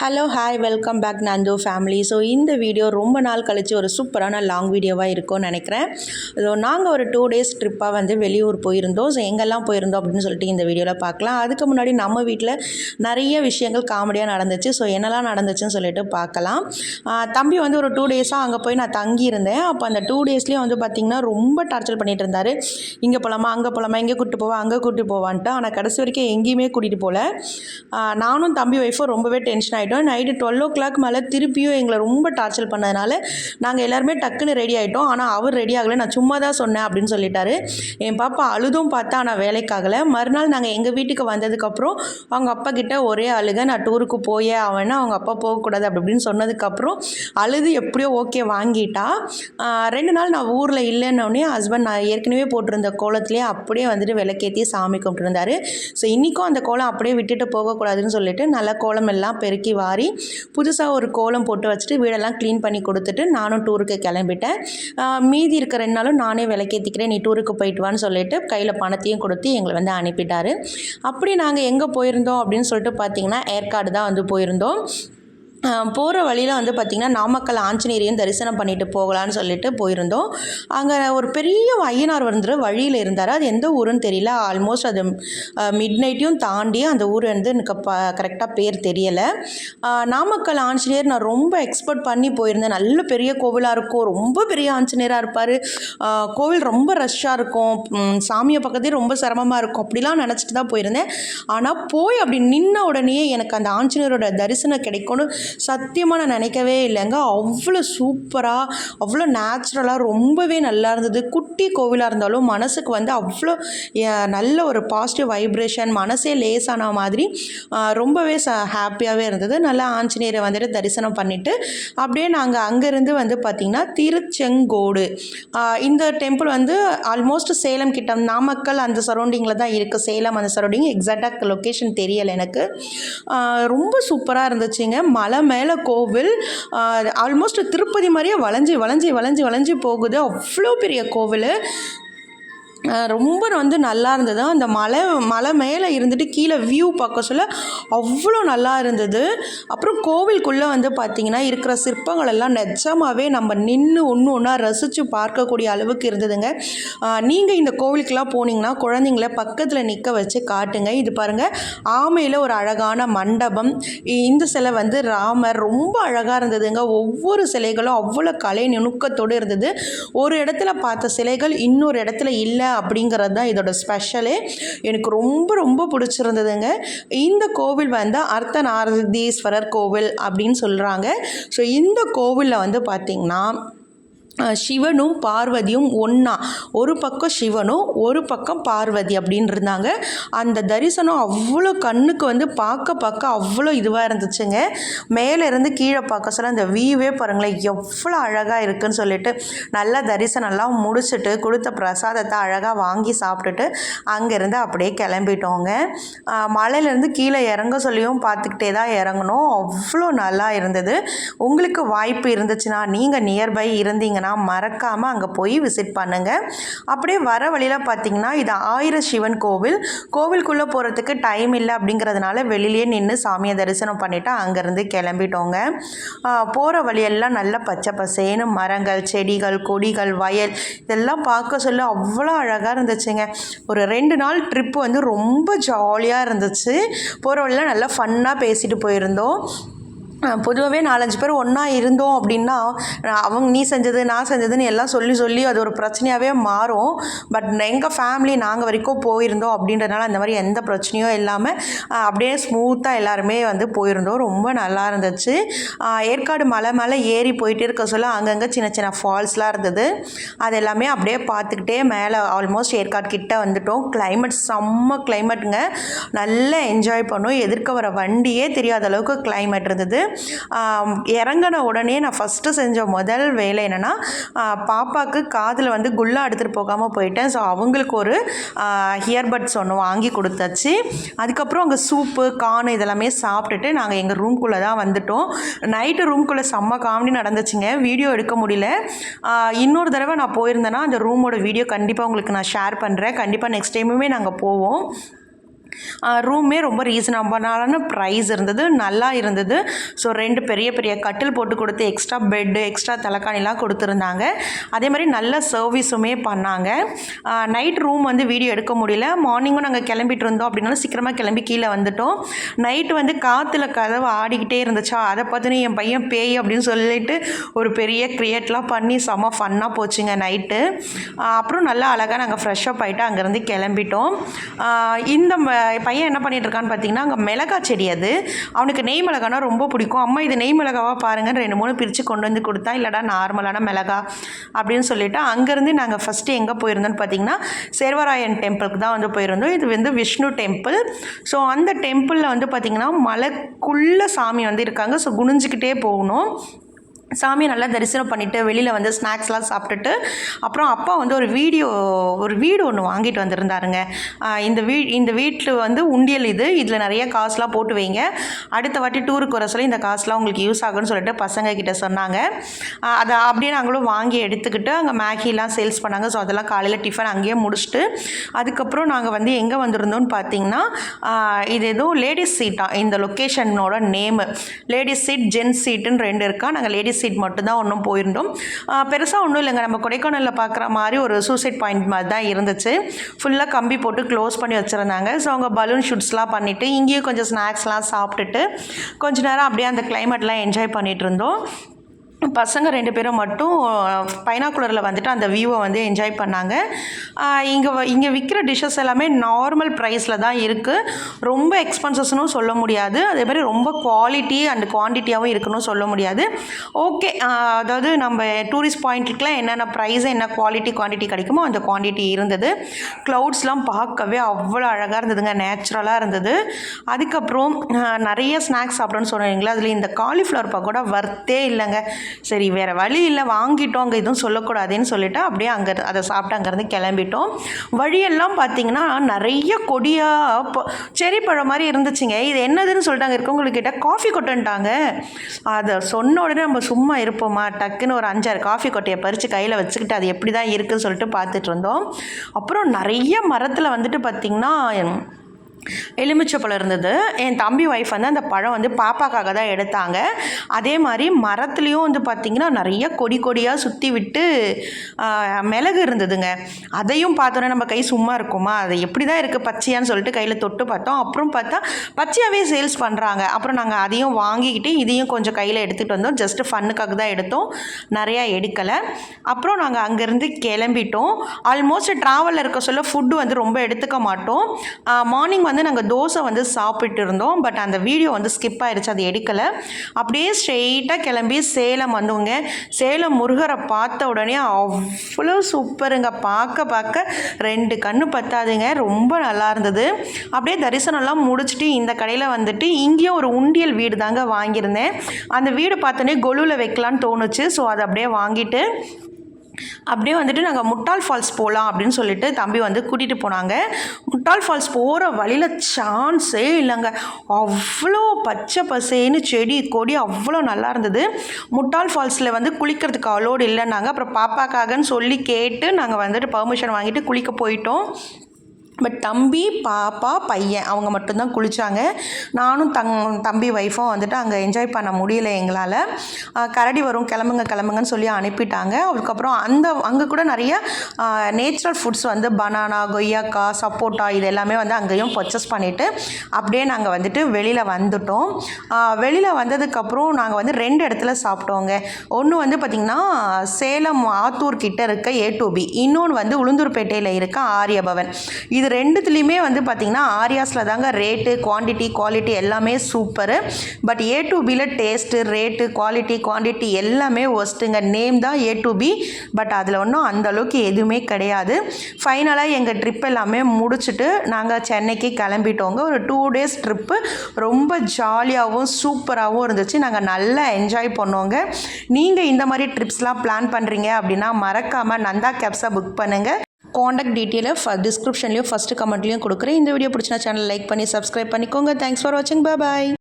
Hello hi welcome back Nandu family so இந்த video ரொம்ப நாள் கழித்து ஒரு சூப்பரான லாங் வீடியோவாக இருக்கும்னு நினைக்கிறேன். ஸோ நாங்கள் ஒரு டூ டேஸ் ட்ரிப்பாக வந்து வெளியூர் போயிருந்தோம். ஸோ எங்கெல்லாம் போயிருந்தோம் அப்படின்னு சொல்லிட்டு இந்த வீடியோவில் பார்க்கலாம். அதுக்கு முன்னாடி நம்ம வீட்டில் நிறைய விஷயங்கள் காமெடியாக நடந்துச்சு. ஸோ என்னெல்லாம் நடந்துச்சுன்னு சொல்லிட்டு பார்க்கலாம். தம்பி வந்து ஒரு டூ டேஸாக அங்கே போய் நான் தங்கியிருந்தேன். அப்போ அந்த டூ டேஸ்லேயும் வந்து பார்த்திங்கன்னா ரொம்ப டார்ச்சர் பண்ணிட்டு இருந்தார். இங்கே போகலாமா அங்கே போகலாமா இங்கே கூப்பிட்டு போவா அங்கே கூப்பிட்டு போவான்ட்டு. ஆனால் கடைசி வரைக்கும் எங்கேயுமே கூட்டிகிட்டு போகல நானும் தம்பி ஒய்ஃபும் ரொம்பவே டென்ஷன் ஆகிட்டோம் நைட்டு டுவெல் ஓ கிளாக் மேலே திருப்பியும் எங்களை ரொம்ப டார்ச்சர் பண்ணதுனால நாங்கள் எல்லாருமே டக்குன்னு ரெடி ஆகிட்டோம் ஆனால் அவர் ரெடி ஆகலை. நான் சும்மா தான் சொன்னேன் அப்படின்னு சொல்லிட்டாரு. என் பாப்பா அழுதும் பார்த்தா ஆனால் வேலைக்காகலை மறுநாள் நாங்கள் எங்கள் வீட்டுக்கு வந்ததுக்கப்புறம் அவங்க அப்பா கிட்ட ஒரே அழுக நான் டூருக்கு போயே ஆவேன்னா அவங்க அப்பா போகக்கூடாது அப்படி அப்படின்னு சொன்னதுக்கப்புறம் அழுது எப்படியோ ஓகே வாங்கிட்டா. ரெண்டு நாள் நான் ஊரில் இல்லைன்னொடனே ஹஸ்பண்ட் நான் ஏற்கனவே போட்டிருந்த கோலத்திலே அப்படியே வந்துட்டு விளக்கேற்றி சாமி கும்பிட்டுருந்தாரு. ஸோ இன்றைக்கும் அந்த கோலம் அப்படியே விட்டுட்டு போகக்கூடாதுன்னு சொல்லிட்டு நல்ல கோலம் எல்லாம் பெருக்கி வாரி புதுசாக ஒரு கோலம் போட்டு வச்சுட்டு வீடெல்லாம் க்ளீன் பண்ணி கொடுத்துட்டு நானும் டூருக்கு கிளம்பிட்டேன். மீதி இருக்கிற ரெண்டு நாளும் நானே விளக்கேற்றிக்கிறேன் நீ டூருக்கு போயிட்டு வான்னு சொல்லிட்டு கையில் பணத்தையும் கொடுத்து எங்களை வந்து அனுப்பிட்டாரு. அப்படி நாங்கள் எங்கே போயிருந்தோம் அப்படின்னு சொல்லிட்டு பார்த்தீங்கன்னா ஏற்காடு தான் வந்து போயிருந்தோம். போகிற வழியில் வந்து பார்த்திங்கன்னா நாமக்கல் ஆஞ்சநேயரையும் தரிசனம் பண்ணிட்டு போகலான்னு சொல்லிட்டு போயிருந்தோம். அங்கே ஒரு பெரிய ஐயனார் வந்து வழியில் இருந்தார். அது எந்த ஊருன்னு தெரியல. ஆல்மோஸ்ட் அது மிட் நைட்டையும் தாண்டி அந்த ஊர் வந்து எனக்கு ப கரெக்டாக பேர் தெரியலை. நாமக்கல் ஆஞ்சநேயர் நான் ரொம்ப எக்ஸ்பெக்ட் பண்ணி போயிருந்தேன். நல்ல பெரிய கோவிலாக இருக்கும். ரொம்ப பெரிய ஆஞ்சநேயராக இருப்பார். கோவில் ரொம்ப ரஷ்ஷாக இருக்கும். சாமியை பக்கத்தே ரொம்ப சிரமமாக இருக்கும். அப்படிலாம் நினச்சிட்டு தான் போயிருந்தேன். ஆனால் போய் அப்படி நின்ன உடனே எனக்கு அந்த ஆஞ்சநேயரோட தரிசனம் கிடைக்கும்னு சத்தியமாக நான் நினைக்கவே இல்லைங்க. அவ்வளோ சூப்பராக அவ்வளோ நேச்சுரலாக ரொம்பவே நல்லா இருந்தது. குட்டி கோவிலாக இருந்தாலும் மனசுக்கு வந்து அவ்வளோ நல்ல ஒரு பாசிட்டிவ் வைப்ரேஷன் மனசே லேசான மாதிரி ரொம்பவே ச ஹாப்பியாகவே இருந்தது. நல்லா ஆஞ்சநேயரை வந்துட்டு தரிசனம் பண்ணிவிட்டு அப்படியே நாங்கள் அங்கேருந்து வந்து பார்த்திங்கன்னா திருச்செங்கோடு. இந்த டெம்பிள் வந்து ஆல்மோஸ்ட் சேலம் கிட்ட நாமக்கல் அந்த சரௌண்டிங்கில் தான் இருக்குது சேலம் அந்த சரௌண்டிங் எக்ஸாக்டாக லொக்கேஷன் தெரியலை எனக்கு. ரொம்ப சூப்பராக இருந்துச்சுங்க. மலை மேலே கோவில் ஆல்மோஸ்ட் திருப்பதி மாதிரியே வளைஞ்சி வளைஞ்சி வளைஞ்சி வளைஞ்சி போகுது. அவ்வளோ பெரிய கோவில். ரொம்ப வந்து நல்லா இருந்தது. அந்த மலை மலை மேலே இருந்துட்டு கீழே வியூ பார்க்க சொல்ல அவ்வளோ நல்லா இருந்தது. அப்புறம் கோவிலுக்குள்ளே வந்து பார்த்திங்கன்னா இருக்கிற சிற்பங்கள் எல்லாம் நிஜமாகவே நம்ம நின்று ஒன்று ஒன்றா ரசித்து பார்க்கக்கூடிய அளவுக்கு இருந்ததுங்க. நீங்கள் இந்த கோவிலுக்கெல்லாம் போனீங்கன்னா குழந்தைங்கள பக்கத்தில் நிற்க வச்சு காட்டுங்க. இது பாருங்கள் ஆமையில் ஒரு அழகான மண்டபம். இந்த சிலை வந்து ராமர் ரொம்ப அழகாக இருந்ததுங்க. ஒவ்வொரு சிலைகளும் அவ்வளோ கலை நுணுக்கத்தோடு இருந்தது. ஒரு இடத்துல பார்த்த சிலைகள் இன்னொரு இடத்துல இல்லை அப்படிங்கிறது தான் இதோட ஸ்பெஷலே எனக்கு ரொம்ப ரொம்ப பிடிச்சிருந்ததுங்க. இந்த கோவில் வந்து அர்த்தநாரதீஸ்வரர் கோவில் அப்படின்னு சொல்கிறாங்க ஸோ இந்த கோவிலில் வந்து பார்த்திங்கன்னா சிவனும் பார்வதியும் ஒன்றா ஒரு பக்கம் சிவனும் ஒரு பக்கம் பார்வதி அப்படின்னு இருந்தாங்க அந்த தரிசனம் அவ்வளோ கண்ணுக்கு வந்து பார்க்க பார்க்க அவ்வளோ இதுவாக இருந்துச்சுங்க. மேலேருந்து கீழே பார்க்க சொல்ல அந்த வியூவே பாருங்களேன் எவ்வளோ அழகாக இருக்குன்னு சொல்லிட்டு நல்லா தரிசனம்லாம் முடிச்சுட்டு கொடுத்த பிரசாதத்தை அழகாக வாங்கி சாப்பிட்டுட்டு அங்கேருந்து அப்படியே கிளம்பிட்டோங்க. மலையிலேருந்து கீழே இறங்க சொல்லியும் பார்த்துக்கிட்டே தான் இறங்கணும் அவ்வளோ நல்லா இருந்தது. உங்களுக்கு வாய்ப்பு இருந்துச்சுன்னா நீங்கள் நியர்பை இருந்தீங்க இருந்தீங்கன்னா மறக்காமல் அங்கே போய் விசிட் பண்ணுங்கள் அப்படியே வர வழியில் பார்த்தீங்கன்னா இது ஆயிர சிவன் கோவில். கோவிலுக்குள்ளே போகிறதுக்கு டைம் இல்லை அப்படிங்கிறதுனால வெளியிலேயே நின்று சாமியை தரிசனம் பண்ணிவிட்டு அங்கேருந்து கிளம்பிட்டோங்க. போகிற வழியெல்லாம் நல்ல பச்சை பசேன்னு மரங்கள் செடிகள் கொடிகள் வயல் இதெல்லாம் பார்க்க சொல்ல அவ்வளோ அழகாக இருந்துச்சுங்க. ஒரு ரெண்டு நாள் ட்ரிப் வந்து ரொம்ப ஜாலியாக இருந்துச்சு. போகிற வழியில் நல்லா ஃபன்னாக பேசிட்டு போயிருந்தோம். பொதுவாகவே நாலஞ்சு பேர் ஒன்றா இருந்தோம் அப்படின்னா அவங்க நீ செஞ்சது நான் செஞ்சதுன்னு எல்லாம் சொல்லி சொல்லி அது ஒரு பிரச்சனையாகவே மாறும். பட் எங்கள் ஃபேமிலி நாங்கள் வரைக்கும் போயிருந்தோம் அப்படின்றதுனால அந்த மாதிரி எந்த பிரச்சனையும் இல்லாமல் அப்படியே ஸ்மூத்தாக எல்லாருமே வந்து போயிருந்தோம். ரொம்ப நல்லா இருந்துச்சு. ஏற்காடு மலை மேலே ஏறி போயிட்டே இருக்க சொல்ல அங்கங்கே சின்ன சின்ன ஃபால்ஸ்லாம் இருந்தது. அது எல்லாமே அப்படியே பார்த்துக்கிட்டே மேலே ஆல்மோஸ்ட் ஏற்காடு கிட்ட வந்துட்டோம். கிளைமேட் செம்ம கிளைமேட்டுங்க நல்லா என்ஜாய் பண்ணோம். எதிர்க்க வர வண்டியே தெரியாத அளவுக்கு கிளைமேட் இருந்தது. இறங்குன உடனே நான் ஃபஸ்ட்டு செஞ்ச முதல் வேலை என்னென்னா பாப்பாவுக்கு காதில் வந்து குல்லா எடுத்துகிட்டு போகாமல் போயிட்டேன். ஸோ அவங்களுக்கு ஒரு ஹியர்பட்ஸ் ஒன்று வாங்கி கொடுத்தாச்சு. அதுக்கப்புறம் அங்கே சூப்பு கான் இதெல்லாமே சாப்பிட்டுட்டு நாங்கள் எங்கள் ரூம்குள்ளே தான் வந்துட்டோம். நைட்டு ரூம்குள்ளே செம்ம காமெடி நடந்துச்சுங்க. வீடியோ எடுக்க முடியல. இன்னொரு தடவை நான் போயிருந்தேன்னா அந்த ரூமோட வீடியோ கண்டிப்பாக உங்களுக்கு நான் ஷேர் பண்ணுறேன் கண்டிப்பாக நெக்ஸ்ட் டைமுமே நாங்கள் போவோம். ரூமே ரொம்ப ரீசனபிளான ப்ரைஸ் இருந்தது நல்லா இருந்தது. ஸோ ரெண்டு பெரிய பெரிய கட்டில் போட்டு கொடுத்து எக்ஸ்ட்ரா பெட்டு எக்ஸ்ட்ரா தலைக்காணிலாம் கொடுத்துருந்தாங்க. அதே மாதிரி நல்ல சர்வீஸுமே பண்ணாங்க. நைட் ரூம் வந்து வீடியோ எடுக்க முடியல. மார்னிங்கும் நாங்கள் கிளம்பிட்டு இருந்தோம். அப்படின்னாலும் சீக்கிரமாக கிளம்பி கீழே வந்துட்டோம். நைட்டு வந்து காற்றுல கதவு ஆடிக்கிட்டே இருந்துச்சா? அதை பார்த்துன்னு என் பையன் பேய் அப்படின்னு சொல்லிட்டு ஒரு பெரிய க்ரியேட்லாம் பண்ணி செம்ம ஃபன்னாக போச்சுங்க நைட்டு அப்புறம் நல்லா அழகாக நாங்கள் ஃப்ரெஷ்ஷப் ஆகிட்டு அங்கேருந்து கிளம்பிட்டோம். இந்த பையன் என்ன பண்ணிட்டு இருக்கான்னு பார்த்தீங்கன்னா அங்கே மிளகா செடி அது. அவனுக்கு நெய் மிளகானா ரொம்ப பிடிக்கும். அம்மா இது நெய் மிளகாவா பாருங்க ரெண்டு மூணு பிரித்து கொண்டு வந்து கொடுத்தா இல்லைடா நார்மலான மிளகா அப்படின்னு சொல்லிட்டு அங்கேருந்து நாங்கள் ஃபஸ்ட்டு எங்கே போயிருந்தோம்னு பார்த்தீங்கன்னா சேர்வராயன் டெம்பிளுக்கு தான் வந்து போயிருந்தோம். இது வந்து விஷ்ணு டெம்பிள் ஸோ அந்த டெம்பிளில் வந்து பார்த்திங்கன்னா மலைக்குள்ளே சாமி வந்து இருக்காங்க. ஸோ குனிஞ்சிக்கிட்டே போகணும். சாமியை நல்லா தரிசனம் பண்ணிவிட்டு வெளியில் வந்து ஸ்நாக்ஸ்லாம் சாப்பிட்டுட்டு அப்புறம் அப்பா வந்து ஒரு வீடியோ ஒரு வீடு ஒன்று வாங்கிட்டு வந்திருந்தாருங்க. இந்த வீ இந்த வீட்டில் வந்து உண்டியல் இது. இதில் நிறைய காசுலாம் போட்டு வைங்க. அடுத்த வாட்டி டூருக்கு வர சொல்லி இந்த காசுலாம் உங்களுக்கு யூஸ் ஆகும்னு சொல்லிட்டு பசங்க கிட்ட சொன்னாங்க. அதை அப்படியே நாங்களும் வாங்கி எடுத்துக்கிட்டு அங்கே மேகிலாம் சேல்ஸ் பண்ணாங்க. ஸோ அதெல்லாம் காலையில் டிஃபன் அங்கேயே முடிச்சுட்டு அதுக்கப்புறம் நாங்கள் வந்து எங்கே வந்திருந்தோம்னு பார்த்தீங்கன்னா இது எதுவும் லேடிஸ் சீட்டா இந்த லொக்கேஷனோட நேமு லேடிஸ் சீட் ஜென்ஸ் சீட்டுன்னு ரெண்டு இருக்கா? நாங்கள் லேடிஸ் சீட் மட்டும்தான் ஒன்றும் போயிருந்தோம். பெருசாக ஒன்றும் இல்லைங்க. நம்ம கொடைக்கானலில் பார்க்குற மாதிரி ஒரு சூசைட் பாயிண்ட் மாதிரி தான் இருந்துச்சு. ஃபுல்லாக கம்பி போட்டு க்ளோஸ் பண்ணி வச்சுருந்தாங்க. ஸோ அவங்க பலூன் ஷூட்ஸ்லாம் பண்ணிவிட்டு இங்கேயும் கொஞ்சம் ஸ்நாக்ஸ்லாம் சாப்பிட்டுட்டு கொஞ்ச நேரம் அப்படியே அந்த கிளைமேட்லாம் என்ஜாய் பண்ணிகிட்டு இருந்தோம். பசங்க ரெண்டு பேரும் மட்டும் பைனாக்குலரில் வந்துட்டு அந்த வியூவை வந்து என்ஜாய் பண்ணாங்க. இங்கே இங்கே விற்கிற டிஷ்ஷஸ் எல்லாமே நார்மல் ப்ரைஸில் தான் இருக்குது ரொம்ப எக்ஸ்பென்சஸ்னும் சொல்ல முடியாது. அதே மாதிரி ரொம்ப குவாலிட்டி அண்ட் குவான்டிட்டியாகவும் இருக்குன்னு சொல்ல முடியாது. ஓகே அதாவது நம்ம டூரிஸ்ட் பாயிண்ட்டுக்குலாம் என்னென்ன ப்ரைஸ் என்ன குவாலிட்டி குவான்டிட்டி கிடைக்குமோ அந்த குவான்டிட்டி இருந்தது. க்ளவுட்ஸ்லாம் பார்க்கவே அவ்வளோ அழகாக இருந்ததுங்க நேச்சுரலாக இருந்தது. அதுக்கப்புறம் நிறைய ஸ்நாக்ஸ் சாப்பிடணும்னு சொன்னீங்களா அதில் இந்த காலிஃப்ளவர் பக்கோடா வர்த்தே இல்லைங்க. சரி வேறு வழி இல்லை வாங்கிட்டோம் அங்கே எதுவும் சொல்லக்கூடாதுன்னு சொல்லிட்டு அப்படியே அங்கே அதை சாப்பிட்டு அங்கேருந்து கிளம்பிட்டோம். வழியெல்லாம் பார்த்தீங்கன்னா நிறைய கொடியாக செரி பழம் மாதிரி இருந்துச்சுங்க. இது என்னதுன்னு சொல்லிட்டு அங்கே இருக்கவங்களுக்கு கேட்டால் காஃபி கொட்டைன்ட்டாங்க. அதை சொன்ன உடனே நம்ம சும்மா இருப்போமா? டக்குன்னு ஒரு அஞ்சாறு காஃபி கொட்டையை பறித்து கையில் வச்சுக்கிட்டு அது எப்படி தான் இருக்குதுன்னு சொல்லிட்டு பார்த்துட்டு இருந்தோம். அப்புறம் நிறைய மரத்தில் வந்துட்டு பார்த்திங்கன்னா எலுமிச்சப்பழம் இருந்தது. என் தம்பி ஒய்ஃப் வந்து அந்த பழம் வந்து பாப்பாக்காக தான் எடுத்தாங்க. அதே மாதிரி மரத்துலேயும் வந்து பார்த்திங்கன்னா நிறைய கொடி கொடியாக சுற்றி விட்டு மிளகு இருந்ததுங்க. அதையும் பார்த்தோன்னே நம்ம கை சும்மா இருக்குமா? அது எப்படி தான் இருக்குது பச்சையான்னு சொல்லிட்டு கையில் தொட்டு பார்த்தோம். அப்புறம் பார்த்தா பச்சையாகவே சேல்ஸ் பண்ணுறாங்க அப்புறம் நாங்கள் அதையும் வாங்கிக்கிட்டு இதையும் கொஞ்சம் கையில் எடுத்துகிட்டு வந்தோம். ஜஸ்ட்டு ஃபன்னுக்காக தான் எடுத்தோம். நிறையா எடுக்கலை. அப்புறம் நாங்கள் அங்கேருந்து கிளம்பிட்டோம். ஆல்மோஸ்ட் ட்ராவலில் இருக்க சொல்ல ஃபுட்டு வந்து ரொம்ப எடுத்துக்க மாட்டோம். மார்னிங் வந்து நாங்கள் தோசை வந்து சாப்பிட்டு இருந்தோம் பட் அந்த வீடியோ வந்து ஸ்கிப் ஆயிடுச்சு அது எடுக்கலை. அப்படியே ஸ்ட்ரெயிட்டாக கிளம்பி சேலம் வந்தோங்க. சேலம் முருகரை பார்த்த உடனே அவ்வளோ சூப்பருங்க பார்க்க பார்க்க ரெண்டு கண்ணு பத்தாதுங்க. ரொம்ப நல்லா இருந்தது. அப்படியே தரிசனம்லாம் முடிச்சுட்டு இந்த கடையில் வந்துட்டு இங்கேயும் ஒரு உண்டியல் வீடு தாங்க வாங்கியிருந்தேன். அந்த வீடு பார்த்தோன்னே கொலுவில் வைக்கலான்னு தோணுச்சு. ஸோ அதை அப்படியே வாங்கிட்டு அப்படியே வந்துட்டு நாங்கள் முட்டாள் ஃபால்ஸ் போகலாம் அப்படின்னு சொல்லிட்டு தம்பி வந்து கூட்டிகிட்டு போனாங்க. முட்டாள் ஃபால்ஸ் போகிற வழியில் சான்ஸே இல்லைங்க. அவ்வளோ பச்சை பசேன்னு செடி கொடி அவ்வளோ நல்லா இருந்தது. முட்டாள் ஃபால்ஸில் வந்து குளிக்கிறதுக்கு அலோடு இல்லைன்னாங்க. அப்புறம் பாப்பாக்காகன்னு சொல்லி கேட்டு நாங்கள் வந்துட்டு பர்மிஷன் வாங்கிட்டு குளிக்க போயிட்டோம். பட் தம்பி பாப்பா பையன் அவங்க மட்டும்தான் குளித்தாங்க நானும் தங் தம்பி ஒய்ஃபும் வந்துட்டு அங்கே என்ஜாய் பண்ண முடியல எங்களால். கரடி வரும் கிளம்புங்க கிளம்புங்கன்னு சொல்லி அனுப்பிட்டாங்க. அதுக்கப்புறம் அந்த அங்கே கூட நிறைய நேச்சுரல் ஃபுட்ஸ் வந்து பனானா கொய்யாக்காய் சப்போட்டா இது எல்லாமே வந்து அங்கேயும் பர்ச்சேஸ் பண்ணிவிட்டு அப்படியே நாங்கள் வந்துட்டு வெளியில் வந்துட்டோம். வெளியில் வந்ததுக்கப்புறம் நாங்கள் வந்து ரெண்டு இடத்துல சாப்பிட்டோங்க. ஒன்று வந்து பார்த்திங்கன்னா சேலம் ஆத்தூர் கிட்ட இருக்க ஏ டு பி இன்னொன்று வந்து உளுந்தூர்பேட்டையில் இருக்க ஆரியபவன். இது ரெண்டுத்துலேயுமே வந்து பார்த்திங்கன்னா ஆரியாஸில் தாங்க ரேட்டு குவான்டிட்டி குவாலிட்டி எல்லாமே சூப்பரு பட் ஏ டு பியில் டேஸ்ட்டு ரேட்டு குவாலிட்டி குவான்டிட்டி எல்லாமே ஒஸ்ட்டுங்க நேம் தான் ஏ டு பி பட் அதில் ஒன்றும் அந்தளவுக்கு எதுவுமே கிடையாது. ஃபைனலாக எங்கள் ட்ரிப் எல்லாமே முடிச்சுட்டு நாங்கள் சென்னைக்கு கிளம்பிட்டோங்க. ஒரு டூ டேஸ் ட்ரிப்பு ரொம்ப ஜாலியாகவும் சூப்பராகவும் இருந்துச்சு. நாங்கள் நல்லா என்ஜாய் பண்ணோங்க. நீங்கள் இந்த மாதிரி ட்ரிப்ஸ்லாம் பிளான் பண்ணுறீங்க அப்படின்னா மறக்காமல் நந்தா கேப்ஸை புக் பண்ணுங்கள் காண்டாக்ட் டீட்டெயிலை ஃப டிஸ்கிரிப்ஷன்லையும் ஃபஸ்ட்டு கமெண்ட்லையும் கொடுக்குறேன். இந்த வீடியோ பிடிச்சினா சேனல் லைக் பண்ணி சப்ஸ்கிரைப் பண்ணிக்கோங்க. தேங்க்ஸ் ஃபார் வாட்சிங் பாய்